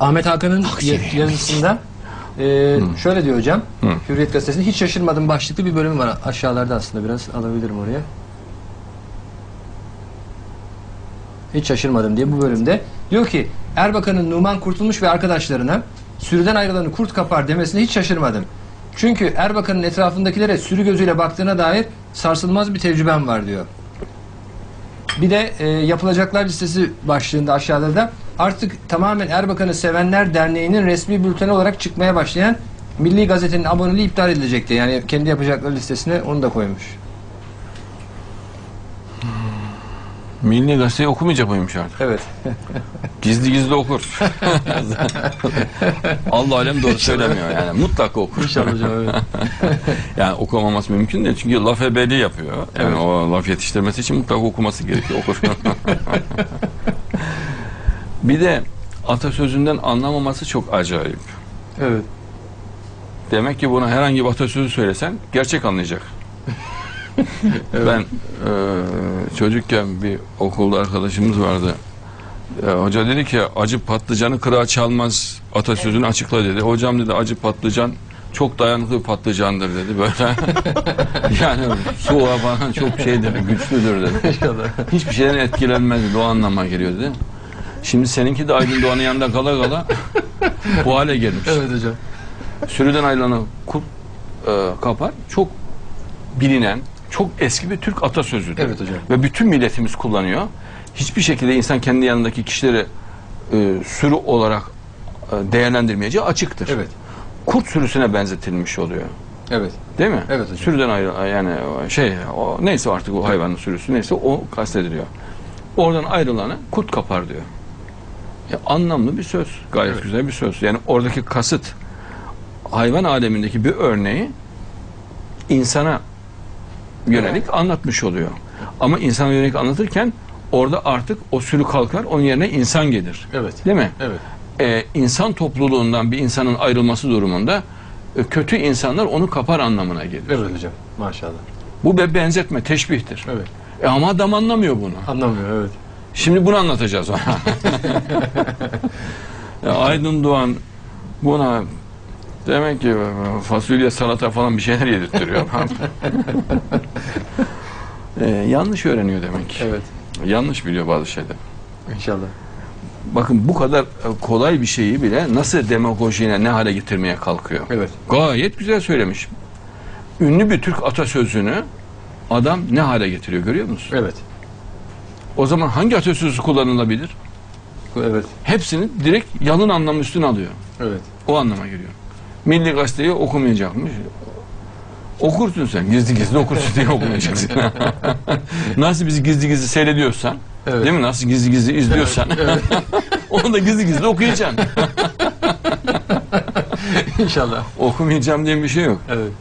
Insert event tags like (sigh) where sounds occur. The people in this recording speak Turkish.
Ahmet Hakan'ın ya- yazısında e, şöyle diyor hocam. Hürriyet gazetesinde hiç şaşırmadım başlıklı bir bölüm var aşağılarda aslında biraz alabilirim oraya. Hiç şaşırmadım diye bu bölümde diyor ki Erbakan'ın Numan Kurtulmuş ve arkadaşlarına sürüden ayrılanı kurt kapar demesine hiç şaşırmadım. Çünkü Erbakan'ın etrafındakilere sürü gözüyle baktığına dair sarsılmaz bir tecrübem var diyor. Bir de e, yapılacaklar listesi başlığında aşağıda da artık tamamen Erbakan'ı Sevenler Derneği'nin resmi bülteni olarak çıkmaya başlayan Milli Gazete'nin aboneliği iptal edilecekti. Yani kendi yapacakları listesine onu da koymuş. Milli gazeteyi okumayacak mıymış artık? Evet. (laughs) Gizli gizli okur. (laughs) Allah alem doğru söylemiyor yani. Mutlaka okur. İnşallah hocam evet. (laughs) Yani okumaması mümkün değil. Çünkü laf ebedi yapıyor. Yani Evet. o laf yetiştirmesi için mutlaka okuması gerekiyor. Okur. Bir de atasözünden anlamaması çok acayip. Evet. Demek ki buna herhangi bir atasözü söylesen gerçek anlayacak. (laughs) Ben e, çocukken bir okulda arkadaşımız vardı. E, hoca dedi ki acı patlıcanı kırağa çalmaz atasözünü açıkla dedi. Hocam dedi acı patlıcan çok dayanıklı bir patlıcandır dedi böyle. (laughs) yani soğuğa falan çok şeydir, güçlüdür dedi. İnşallah. Hiçbir şeyden etkilenmez. O anlama geliyor dedi. Şimdi seninki de Aydın Doğan'ın yanında kala kala (laughs) bu hale gelmiş. Evet hocam. Sürüden ayrılanı kurt e, kapar çok bilinen, çok eski bir Türk atasözüdür. Evet hocam. Ve bütün milletimiz kullanıyor. Hiçbir şekilde insan kendi yanındaki kişileri e, sürü olarak e, değerlendirmeyeceği açıktır. Evet. Kurt sürüsüne benzetilmiş oluyor. Evet. Değil mi? Evet hocam. Sürüden ayrı yani o şey o neyse artık o hayvanın sürüsü neyse o kastediliyor. Oradan ayrılanı kurt kapar diyor. Ya, anlamlı bir söz. Gayet Evet. güzel bir söz. Yani oradaki kasıt hayvan alemindeki bir örneği insana yönelik anlatmış oluyor. Ama insana yönelik anlatırken orada artık o sürü kalkar onun yerine insan gelir. Evet. Değil mi? Evet. Ee, insan topluluğundan bir insanın ayrılması durumunda e, kötü insanlar onu kapar anlamına gelir. Evet hocam. Maşallah. Bu bir benzetme, teşbihtir. Evet. E ama adam anlamıyor bunu. Anlamıyor evet. Şimdi bunu anlatacağız ona. (laughs) Ya Aydın Doğan buna demek ki fasulye, salata falan bir şeyler yedirtiyor. (laughs) e, yanlış öğreniyor demek. Evet. Yanlış biliyor bazı şeyler. İnşallah. Bakın bu kadar kolay bir şeyi bile nasıl demagojiyle ne hale getirmeye kalkıyor. Evet. Gayet güzel söylemiş. Ünlü bir Türk atasözünü adam ne hale getiriyor görüyor musun? Evet. O zaman hangi atasözü kullanılabilir? Evet. Hepsini direkt yalın anlamın üstüne alıyor. Evet. O anlama geliyor. Milli gazeteyi okumayacakmış. Okursun sen. Gizli gizli okursun diye okumayacaksın. (laughs) Nasıl bizi gizli gizli seyrediyorsan, Evet. değil mi? Nasıl gizli gizli izliyorsan, (laughs) onu da gizli gizli okuyacaksın. İnşallah. Okumayacağım diye bir şey yok. Evet.